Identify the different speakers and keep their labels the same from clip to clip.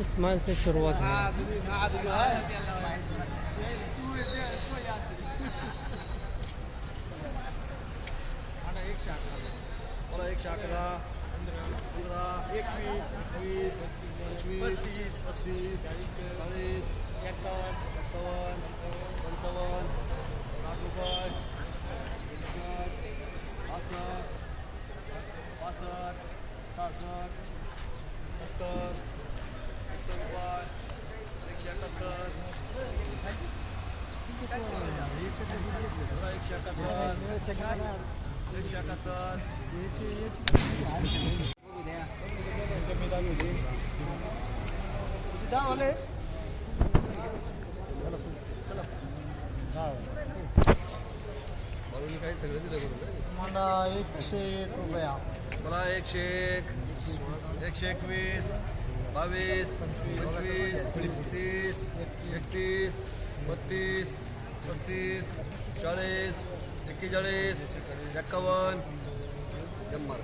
Speaker 1: इस्माईल से शुरुआत है
Speaker 2: मला एकशे अकरा पंधरा एकवीस वीस पंचवीस पस्तीस चाळीस एकावन्न एकावन्न पंचावन्न साठ रुपये एकसष्ट पासष्ट पासष्ट सहासष्ट सत्तर सत्तर रुपये एकशे एकाहत्तर मला एकशे एकाहत्तर एकशे एकाहत्तर
Speaker 1: मला एकशे एक रुपया.
Speaker 2: मला एकशे एक एकशे एकवीस. बावीस पंचवीस तीस एकतीस बत्तीस पस्तीस चाळीस एक्केचाळीस एक्कावन्न. शंभर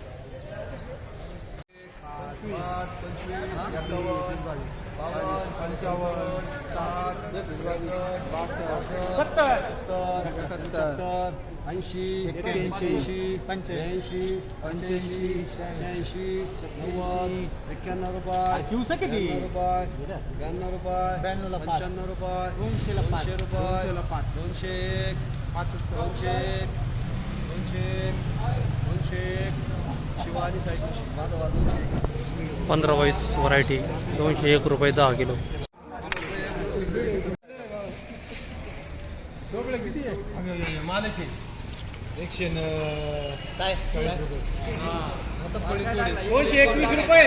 Speaker 2: पाच पंचवीस एकावन्न बावन्न पंचावन्न साठ एकसष्ट बासष्ट सत्तर एकाहत्तर ऐंशी एक्क्याऐंशी पंच्याऐंशी पंच्याऐंशी शहाऐंशी नव्वद एक्क्याण्णव रुपये
Speaker 1: दिवसा किती?
Speaker 2: ब्याण्णव रुपये ब्याण्णव रुपये
Speaker 1: ब्याण्णवला
Speaker 2: पंच्याण्णव रुपये
Speaker 1: दोनशे
Speaker 2: दोनशे रुपये
Speaker 1: पाच.
Speaker 2: दोनशे एक पाच दोनशे एक दोनशे एक दोनशे एक शिवाजी साहेब माधवा दोनशे एक
Speaker 1: पंधरा बावीस व्हरायटी दोनशे एक रुपये दहा किलो.
Speaker 2: एकशे
Speaker 1: दोनशे एकवीस रुपये.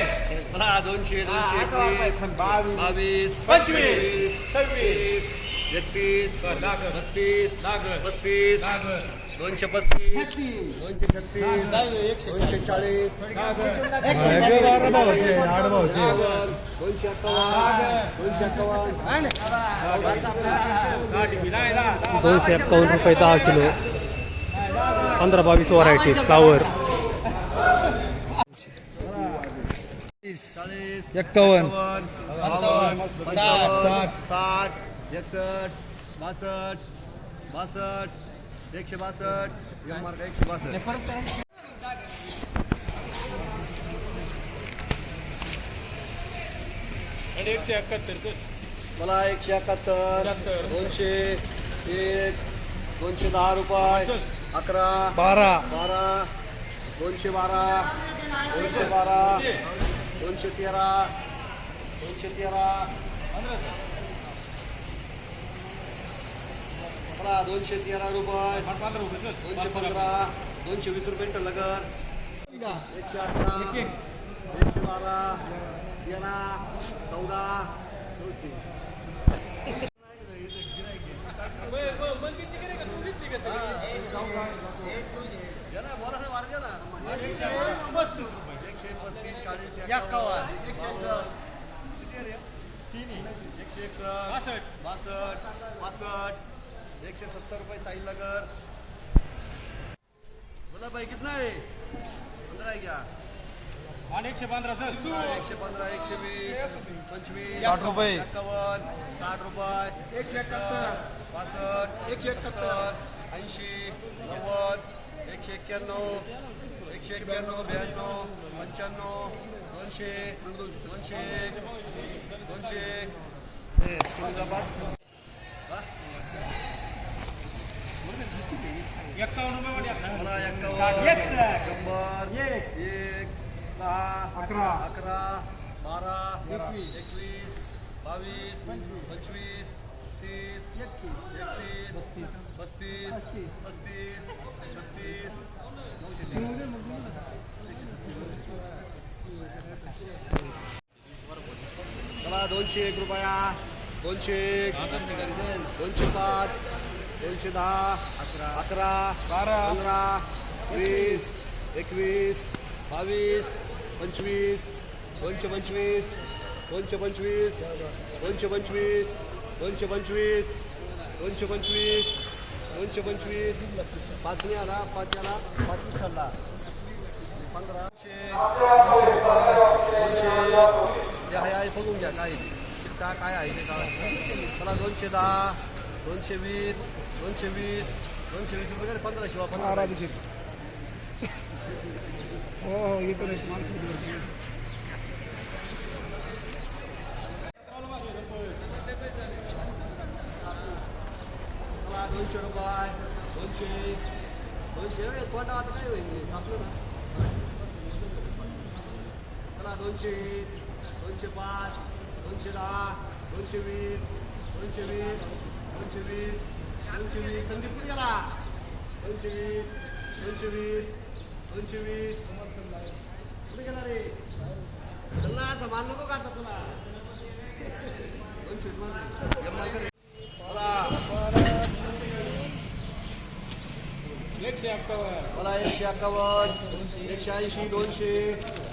Speaker 2: दोनशे दोनशे एकवीस बावीस
Speaker 1: पंचवीस,
Speaker 2: सव्वीस. एकतीस बत्तीस पस्तीस दोनशे पस्तीस दोनशे छत्तीस दोनशे चाळीस दोनशे अठ्ठावन्न दोनशे
Speaker 1: एक्कावन्न रुपये दहा किलो पंधरा बावीस व्हरायटी फ्लावर. एक्कावन्न
Speaker 2: पंचावन्न साठ एकसष्ट बासष्ट बासष्ट एकशे बासष्ट एम मार्क एकशे बासष्ट.
Speaker 1: एकशे एकाहत्तर
Speaker 2: मला एकशे एकाहत्तर दोनशे एक दोनशे दहा रुपये अकरा
Speaker 1: बारा.
Speaker 2: बारा दोनशे बारा दोनशे बारा दोनशे तेरा दोनशे तेरा मला दोनशे तेरा रुपये. दोनशे पंधरा दोनशे वीस रुपये टलगर एकशे अठरा एकशे बारा तेरा चौदा. बोला ना वाढ द्या ना एकशे पस्तीस चाळीस एक्कावन्न एकशे तीन एकशे एकसष्ट बासष्ट पासष्ट एकशे सत्तर रुपये साईल नगर बोला बाई कितना आहे? पंधरा आहे घ्या
Speaker 1: एकशे पंधरा
Speaker 2: एकशे पंधरा एकशे वीस पंचवीस
Speaker 1: साठ रुपये.
Speaker 2: एक्कावन्न साठ रुपये एकशे एकाहत्तर. पासष्ट एकशे एकाहत्तर. ऐंशी नव्वद एकशे एक्क्याण्णव एकशे एक्क्याण्णव ब्याण्णव पंच्याण्णव दोनशे दोनशे एक दोनशे एक हे, तुळजाबाद. हा? मला एक्कावन्न शंभर एक. दहा
Speaker 1: अकरा.
Speaker 2: अकरा बारा एकवीस. बावीस पंचवीस. तीस एकतीस. बत्तीस. पस्तीस. छत्तीस चला दोनशे एक रुपया दोनशे दोनशे पाच. दोनशे दहा अकरा अकरा
Speaker 1: बारा.
Speaker 2: पंधरा वीस एकवीस बावीस पंचवीस दोनशे पंचवीस दोनशे पंचवीस दोनशे पंचवीस दोनशे पंचवीस दोनशे पंचवीस दोनशे पंचवीस पाच नाही आला पाच आला पाच चालला पंधराशे दोनशे रुपये दोनशे आहे आहे बघून घ्या काय. शिक्का काय आहे ते काय चला दोनशे दहा दोनशे वीस दोनशे वीस दोनशे वीस रुपये करे पंधरा शिवा पंधरा
Speaker 3: हो हो
Speaker 2: चला दोनशे रुपये दोनशे दोनशे. कोणता आता काय होईल आपलं ना. दोनशे दोनशे पाच दोनशे दहा दोनशे वीस दोनशे वीस दोनशे वीस. दोनशे वीस संदीप कुठे गेला? दोनशे वीस दोनशे वीस दोनशे वीस. कुठे गेला रे? चल असं मान नको का आता तुला? दोनशे रे. चला. मला एकशे अक्कावन्न एकशे ऐंशी दोनशे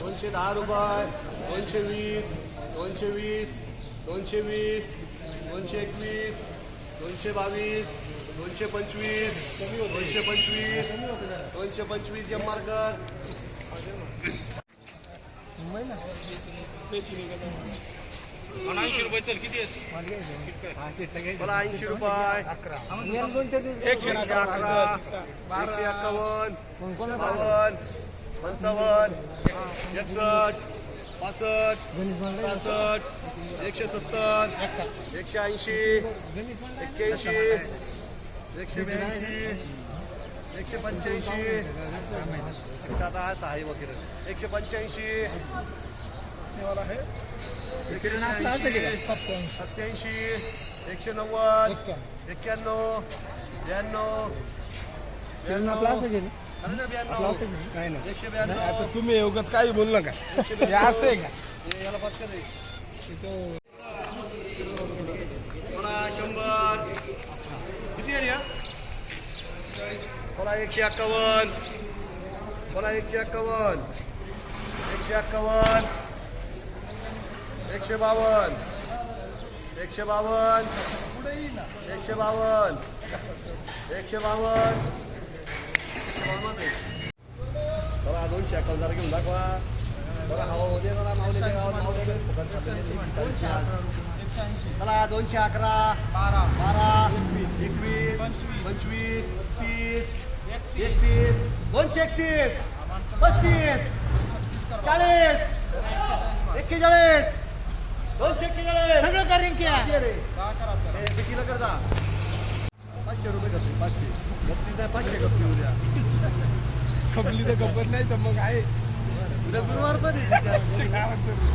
Speaker 2: दोनशे दहा रुपये दोनशे वीस दोनशे वीस दोनशे वीस दोनशे एकवीस दोनशे बावीस दोनशे पंचवीस दोनशे पंचवीस दोनशे पंचवीस एम मार्कर. मला ऐंशी रुपये. एकशे अकरा एकशे एक्कावन्न बावन्न पंचावन्न एकसष्ट. पासष्ट सहासष्ट एकशे सत्तर एकशे ऐंशी एक्क्याऐंशी एकशे ब्याऐंशी एकशे पंच्याऐंशी. आता हा सहा वगैरे. एकशे पंच्याऐंशी. सत्याऐंशी एकशे नव्वद एक्क्याण्णव. ब्याण्णव ब्याण्णव. अरे ना ब्याण्णव एकशे ब्याण्णव
Speaker 3: तुम्ही उगाच काही बोलू नका. हे असं आहे का?
Speaker 2: हे याला पाच का दे मला शंभर. किती आहे या? मला एकशे एक्कावन्न. मला एकशे एक्कावन्न. एकशे एक्कावन्न. एकशे बावन्न. एकशे बावन्न. एकशे बावन्न. एकशे बावन्न चला दोनशे जरा घेऊन दाखवा. बघा हवा होते जरा. चला दोनशे अकरा. बारा. बारा. एकवीस. एकवीस. पंचवीस. तीस. एकतीस. दोनशे एकतीस. पस्तीस. चाळीस. एक्केचाळीस. दोनशे एक्केचाळीस. सगळं करेन की. कितीला करता? पाचशे रुपये करतो पाचशे. नाही पाचशे गप्पी उद्या.
Speaker 3: खपली तर खपत नाही तर मग आहे.
Speaker 2: उद्या गुरुवार पण आहे.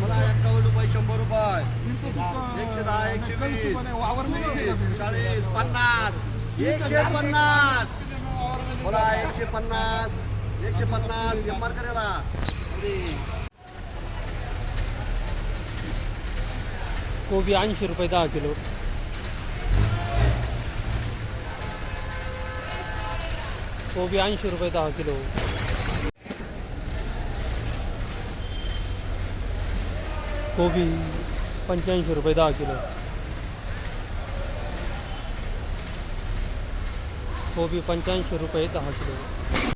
Speaker 2: मला एक्कावन्न रुपये शंभर रुपये. एकशे दहा एकशे वीस. चाळीस पन्नास. एकशे पन्नास. मला एकशे पन्नास. एकशे पन्नास एम करायला
Speaker 1: कोबी ऐंशी रुपये दहा किलो. कोबी ऐंशी रुपये दहा किलो. कोबी पंच्याऐंशी रुपये दहा किलो. कोबी पंच्याऐंशी रुपये दहा किलो.